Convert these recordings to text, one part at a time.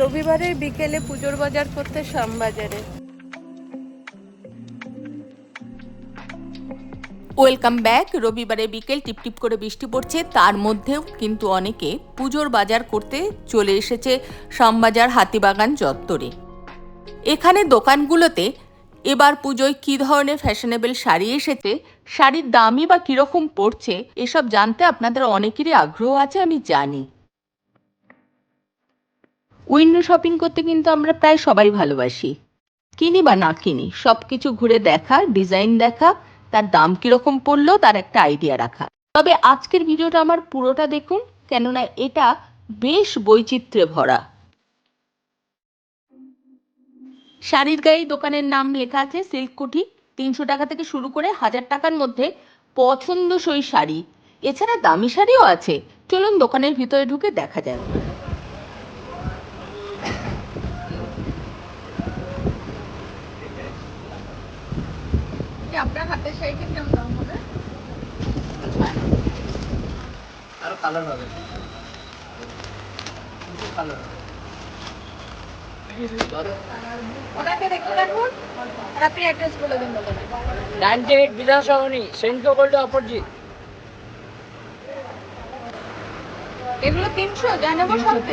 রবিবারের বিকেলে পুজোর বাজার করতে শ্যামবাজারে। Welcome back. রবিবারে বিকেল টিপটিপ করে বৃষ্টি পড়ছে, তার মধ্যেও কিন্তু অনেকে পুজোর বাজার করতে চলে এসেছে শ্যামবাজার হাতিবাগান চত্বরে। এখানে দোকানগুলোতে এবার পুজোয় কী ধরনের ফ্যাশনেবল শাড়ি এসেছে, শাড়ির দামই বা কীরকম পড়ছে, এসব জানতে আপনাদের অনেকেরই আগ্রহ আছে, আমি জানি। উইন্ডো শপিং করতে কিন্তু আমরা প্রায় সবাই ভালোবাসি। কিনি বা না কিনি সব কিছু ঘুরে দেখা, ডিজাইন দেখা, তার দাম কীরকম পড়ল তার একটা আইডিয়া রাখা। তবে আজকের ভিডিওটা আমার পুরোটা দেখুন, কেননা এটা বেশ বৈচিত্র্যে ভরা। শাড়ির গায়ে দোকানের নাম লেখা আছে সিল্ক কুঠি তিনশো টাকা থেকে শুরু করে হাজার টাকার মধ্যে পছন্দসই শাড়ি। এছাড়া দামি শাড়িও আছে, চলুন দোকানের ভিতরে ঢুকে দেখা যাক। আপনার হাতের শাড়িটা কীরকম দাম হবে? আরও কালার হবে। Colour ninety eight cent gold এগুলো তিনশো জানাব সবতে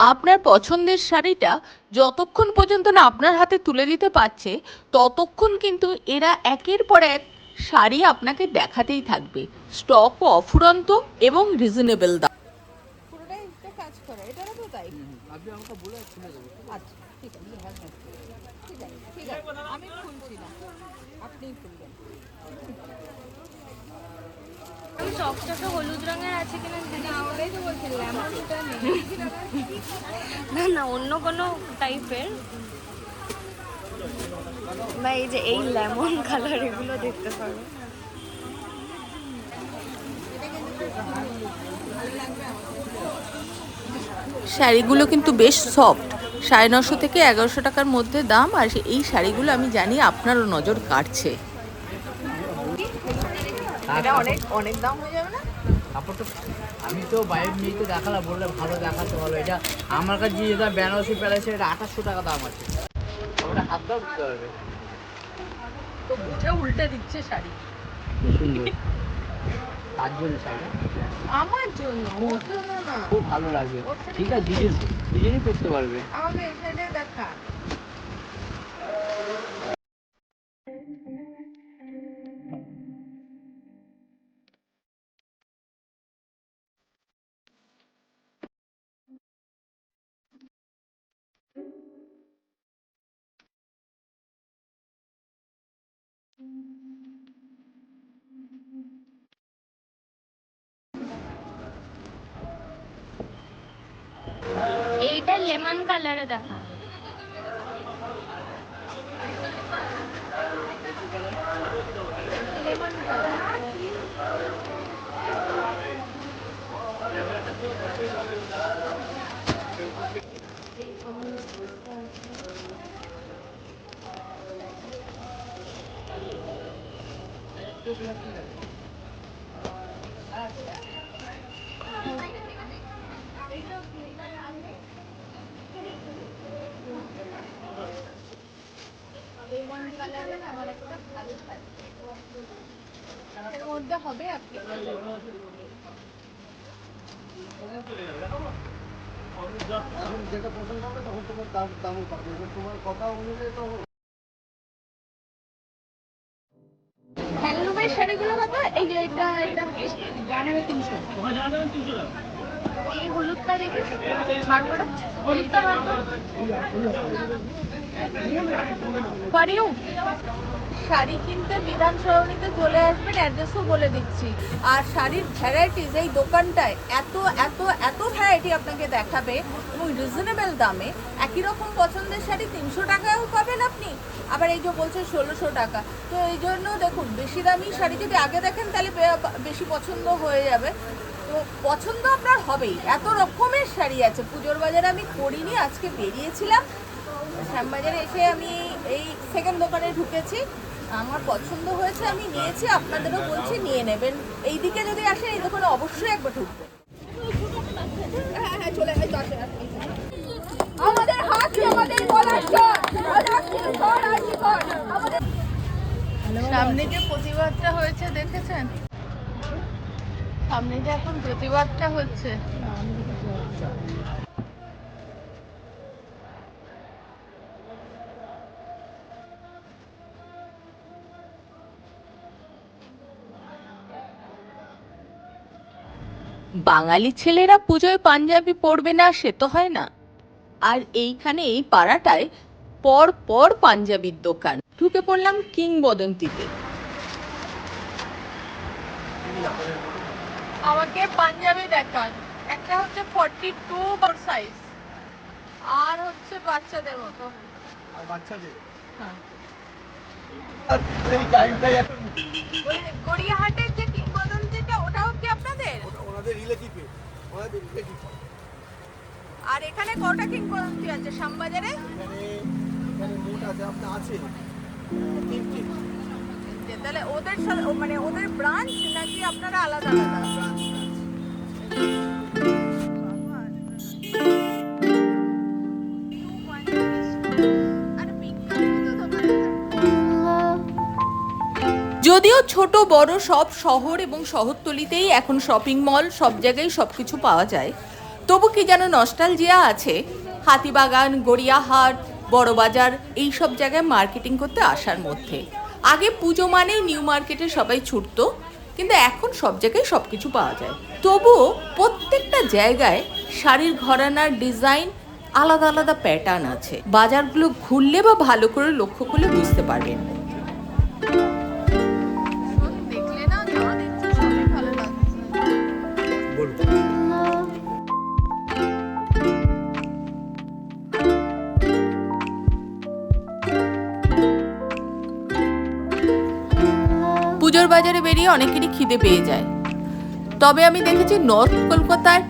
আপনার পছন্দের শাড়িটা যতক্ষণ পর্যন্ত না আপনার হাতে তুলে দিতে পারছে ততক্ষণ কিন্তু এরা একের পর এক শাড়ি আপনাকে দেখাতেই থাকবে। স্টক অফুরন্ত এবং রিজনেবল দাম। আপনি আমাকে বলে শুনে দেবো আচ্ছা ঠিক আছে ঠিক আছে ঠিক আছে আমি চকচকে হলুদ রঙের আছে কিনা না না অন্য কোনো টাইপের বা এই যে এই লেমন কালার এগুলো দেখতে পারো। শাড়িগুলো কিন্তু বেশ সফট সাড়ে নশো থেকে এগারোশো টাকার মধ্যে দাম আর এই শাড়িগুলো আমি জানি আপনারও নজর কাটছে এটা অনেক অনেক দাম হয়ে যাবে না? কাপড়টা আমি তো বাইরে নিয়ে তো দেখালাম বললে ভালো দেখাতে ভালো এটা আমার কাছে যেটা বেনারসি প্যালেসে এটা আঠাশশো টাকা দাম আছে। ওটা হাত দাও দিতে হবে। তো বুঝে উল্টে দিচ্ছে শাড়ি। তার জন্য আমার জন্য? খুব ভালো লাগবে ঠিক আছে দুজন দুজনই করতে পারবে। আমাকে সাইডে দেখা। লেমন কালারে দেখা এর মধ্যে হবে আপনি যেটা পছন্দ হবে তখন তোমার দাম দামও পাবে তোমার কথা অনুযায়ী তো হ্যান্ডলুমের শাড়িগুলো কত? এই এটা তিনশো। এই হলুদটা দেখে হলুদটা ফর ইউ শাড়ি কিনতে বিধান সরণিতে চলে আসবেন অ্যাড্রেসও বলে দিচ্ছি। আর শাড়ির ভ্যারাইটিস এই দোকানটায় এত এত এত ভ্যারাইটি আপনাকে দেখাবে এবং রিজনেবল দামে একই রকম পছন্দের শাড়ি তিনশো টাকাও পাবেন আপনি। আবার এই যে বলছে ষোলোশো টাকা। তো এই জন্য দেখুন, বেশি দামি শাড়ি যদি আগে দেখেন, তাহলে বেশি পছন্দ হয়ে যাবে। তো পছন্দ আপনার হবেই। এত রকমের শাড়ি আছে। পুজোর বাজারে আমি করিনি আজকে বেরিয়েছিলাম। শ্যামবাজারে এসে আমি এই সেকেন্ড দোকানে ঢুকেছি। আমার পছন্দ হয়েছে, আমি নিয়েছি, আপনাদেরও বলছি, নিয়ে নেবেন। এই দিকে যদি আসেন, এই দোকানে অবশ্যই একবার ঢুকবেন হ্যাঁ হ্যাঁ চলে। আমাদের হাতি আমাদের গলার সামনে যে প্রতিবাদটা হয়েছে, দেখেছেন? সামনে যে এখন প্রতিবাদটা হচ্ছে। বাঙালি ছেলেরা পুজোয় পাঞ্জাবি পরবে না সে তো হয় না। আর এইখানে এই পাড়াটায় পর পর পাঞ্জাবির দোকান। ঢুকে পড়লাম কিংবদন্তিতে। আমাকে পাঞ্জাবি দেখান। একটা হচ্ছে ফর্টি টু সাইজ আর হচ্ছে বাচ্চাদের মতো। বাচ্চাদের? হ্যাঁ। গড়িয়াহাটের যে কিংবদন্তিটা ওটাও কি আপনাদের ওনাদের রিলেটিভে আমাদের রিলেটিভ আর এখানে কটা কিংবদন্তি আছে শ্যামবাজারে? এখানে এখানে মোট আছে আপনার আছে? তিনটে। তাহলে ওদের সাথে মানে ওদের ব্রাঞ্চ নাকি আপনারা আলাদা আলাদা? যদিও ছোট, বড় সব শহর এবং শহরতলিতেই এখন শপিং মল সব জায়গায় সব কিছু পাওয়া যায়। তবু কি যেন নস্টালজিয়া আছে? হাতিবাগান, গড়িয়াহাট, বড়বাজার, এই সব জায়গায় মার্কেটিং করতে আসার মধ্যে। আগে পুজো মানেই নিউ মার্কেটে সবাই ছুটতো, কিন্তু এখন সব জায়গায় সব কিছু পাওয়া যায়। তবুও প্রত্যেকটা জায়গায় শাড়ির ঘরানার ডিজাইন আলাদা আলাদা প্যাটার্ন আছে। বাজারগুলো ঘুরলে বা ভালো করে লক্ষ্য করলে বুঝতে পারবেন। বাজারে বেরিয়ে অনেকেরই খিদে পেয়ে যায়। তবে আমি দেখেছি নর্থ কলকাতার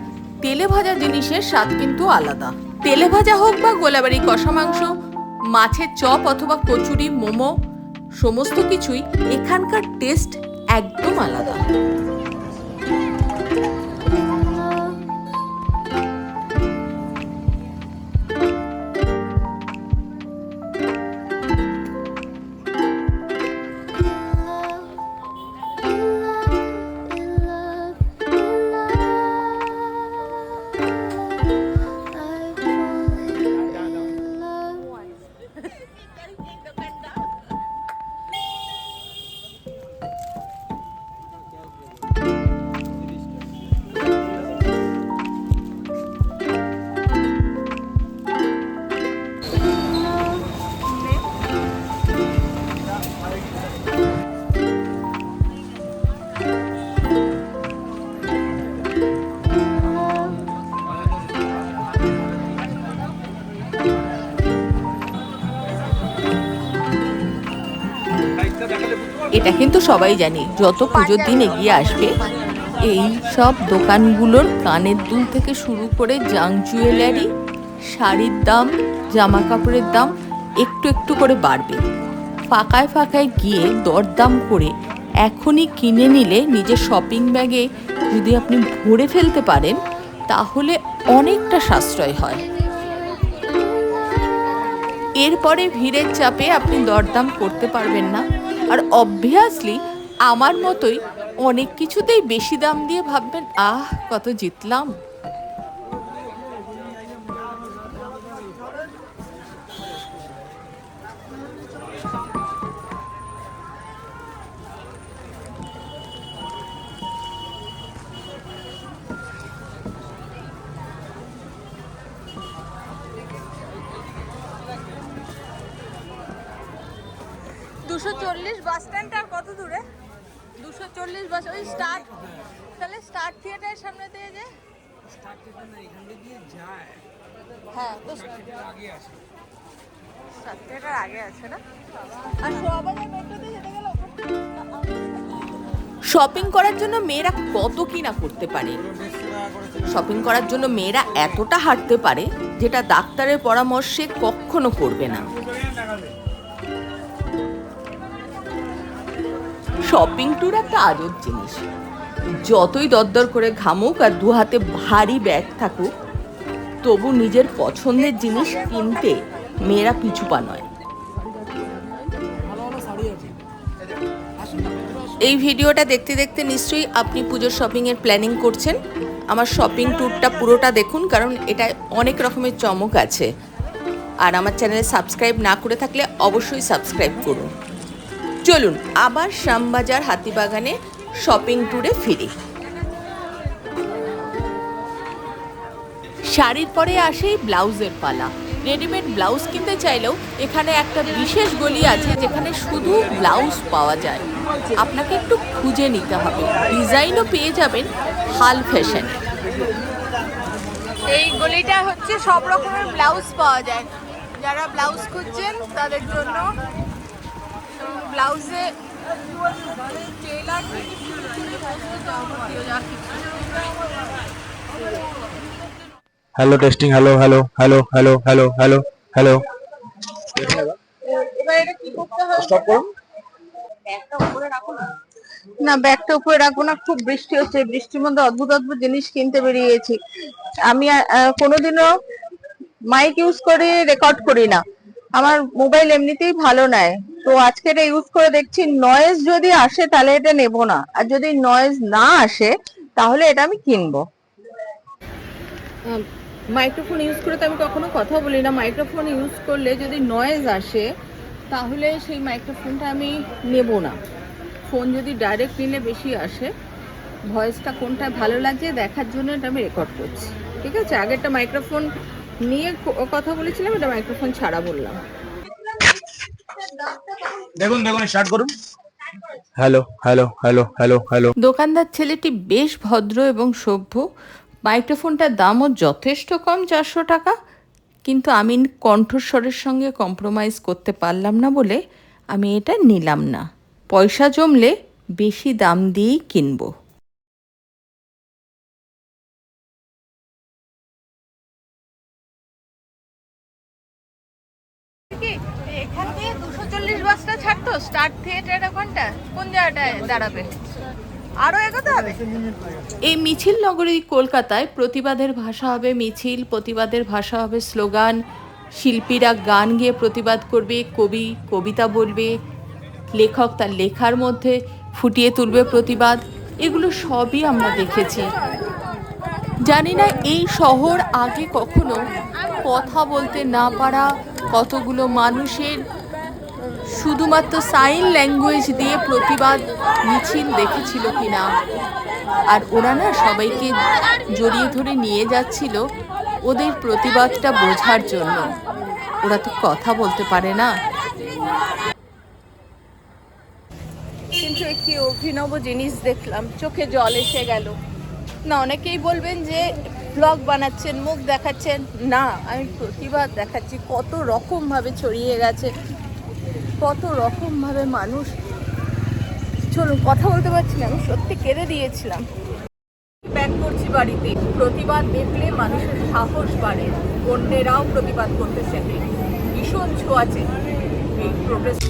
তেলে ভাজা জিনিসের স্বাদ কিন্তু আলাদা। তেলে ভাজা হোক বা গোলাবাড়ি কষা মাংস, মাছের চপ অথবা কচুরি, মোমো, সমস্ত কিছুই এখানকার টেস্ট একদম আলাদা। এটা কিন্তু সবাই জানি, যত পুজোর দিন এগিয়ে আসবে, এই সব দোকানগুলোর কানের দুল থেকে শুরু করে জাং জুয়েলারি, শাড়ির দাম জামা কাপড়ের দাম একটু একটু করে বাড়বে। ফাঁকায় ফাঁকায় গিয়ে দরদাম করে এখনই কিনে নিলে নিজের শপিং ব্যাগে যদি আপনি ভরে ফেলতে পারেন, তাহলে অনেকটা সাশ্রয় হয়। এরপরে ভিড়ের চাপে আপনি দরদাম করতে পারবেন না। আর অবভিয়াসলি আমার মতোই অনেক কিছুতেই বেশি দাম দিয়ে ভাববেন, আহ, কত জিতলাম। দুশো চল্লিশ বাস স্ট্যান্ড আর কত দূরে? দুশো চল্লিশ বাস ওই স্টার্ট। তাহলে স্টার্ট থিয়েটারের সামনে দিয়ে যে? হ্যাঁ তো স্টার্ট থিয়েটার আগে আছে না? আর শোয়াবাজার মেট্রোতে যেতে গেলে শপিং করার জন্য মেয়েরা কত কি না করতে পারে? শপিং করার জন্য মেয়েরা এতটা হাঁটতে পারে যেটা ডাক্তারের পরামর্শে কখনো করবে না। শপিং ট্যুর একটা আজব জিনিস। যতই দরদর করে ঘামুক আর দু হাতে ভারী ব্যাগ থাকুক, তবু নিজের পছন্দের জিনিস কিনতে মেয়েরা পিছু পা নয়। এই ভিডিওটা দেখতে দেখতে নিশ্চয়ই আপনি পুজোর শপিংয়ের প্ল্যানিং করছেন। আমার শপিং ট্যুরটা পুরোটা দেখুন, কারণ এটা অনেক রকমের চমক আছে। আর আমার চ্যানেলে সাবস্ক্রাইব না করে থাকলে অবশ্যই সাবস্ক্রাইব করুন। চলুন আবার শ্যামবাজার হাতিবাগানে শপিং ট্যুরে ফিরি। শাড়ির পরে আসেই ব্লাউজের পালা। রেডিমেড ব্লাউজ কিনতে চাইলেও এখানে একটা বিশেষ গলি আছে যেখানে শুধু ব্লাউজ পাওয়া যায়। আপনাকে একটু খুঁজে নিতে হবে। ডিজাইনও পেয়ে যাবেন হাল ফ্যাশনে। এই গলিটা হচ্ছে সব রকমের ব্লাউজ পাওয়া যায়। যারা ব্লাউজ খুঁজছেন তাদের জন্য ব্লাউজে টেলার hello hello এবার এটা কি করতে হবে? স্টপ করুন। না ব্যাগটা উপরে রাখব না খুব বৃষ্টি হচ্ছে। বৃষ্টির মধ্যে অদ্ভুত অদ্ভুত জিনিস কিনতে বেরিয়েছি। আমি কোনোদিনও মাইক ইউজ করে রেকর্ড করি না। আমার মোবাইল এমনিতেই ভালো নেয়। তো আজকে এটা ইউজ করে দেখছি নয়েজ যদি আসে তাহলে এটা নেব না। আর যদি নয়েজ না আসে, তাহলে এটা আমি কিনবো। মাইক্রোফোন ইউজ করে তো আমি কখনো কথা বলি না। মাইক্রোফোন ইউজ করলে যদি নয়েজ আসে, তাহলে সেই মাইক্রোফোনটা আমি নেব না। ফোন যদি ডাইরেক্ট নিলে বেশি আসে ভয়েসটা কোনটা ভালো লাগছে দেখার জন্য এটা আমি রেকর্ড করছি। ঠিক আছে? আগেরটা মাইক্রোফোন নিয়ে কথা বলেছিলাম এটা মাইক্রোফোন ছাড়া বললাম। দেখুন দেখুন স্টার্ট করুন। Hello hello hello hello hello দোকানদার ছেলেটি বেশ ভদ্র এবং সভ্য। মাইক্রোফোনটার দামও যথেষ্ট কম চারশো টাকা। কিন্তু আমি কণ্ঠস্বরের সঙ্গে কম্প্রোমাইজ করতে পারলাম না বলে আমি এটা নিলাম না। পয়সা জমলে বেশি দাম দিয়েই কিনবো। এখান দিয়ে দুশো চল্লিশ বাসটা ছাড়তো স্টার্ট থিয়েটার কোনটা কোন জায়গাটায় দাঁড়াবে? আরও এগোতে হবে? এই মিছিল নগরী কলকাতায় প্রতিবাদের ভাষা হবে মিছিল, প্রতিবাদের ভাষা হবে স্লোগান। শিল্পীরা গান গেয়ে প্রতিবাদ করবে, কবি, কবিতা বলবে, লেখক তার লেখার মধ্যে ফুটিয়ে তুলবে প্রতিবাদ। এগুলো সবই আমরা দেখেছি। জানি না এই শহর আগে কখনো কথা বলতে না পারা কতগুলো মানুষের শুধুমাত্র সাইন ল্যাঙ্গুয়েজ দিয়ে প্রতিবাদ মিছিল দেখেছিল কিনা। আর ওরা না সবাইকে জড়িয়ে ধরে নিয়ে যাচ্ছিল ওদের প্রতিবাদটা বোঝার জন্য। ওরা তো কথা বলতে পারে না। কিন্তু একটি অভিনব জিনিস দেখলাম, চোখে জল এসে গেল। না, অনেকেই বলবেন যে ব্লগ বানাচ্ছেন, মুখ দেখাচ্ছেন। না, আমি প্রতিবাদ দেখাচ্ছি। কত রকম ভাবে ছড়িয়ে গেছে। কত রকম ভাবে মানুষ চলুন, কথা বলতে পারছি না, আমি সত্যি কেঁদে দিয়েছিলাম ব্যাক করছি বাড়িতে। প্রতিবাদ দেখলে মানুষের সাহস বাড়ে। অন্যেরাও প্রতিবাদ করতে শেখে। ভীষণ ছোঁয়াচে এই প্রোটেস্ট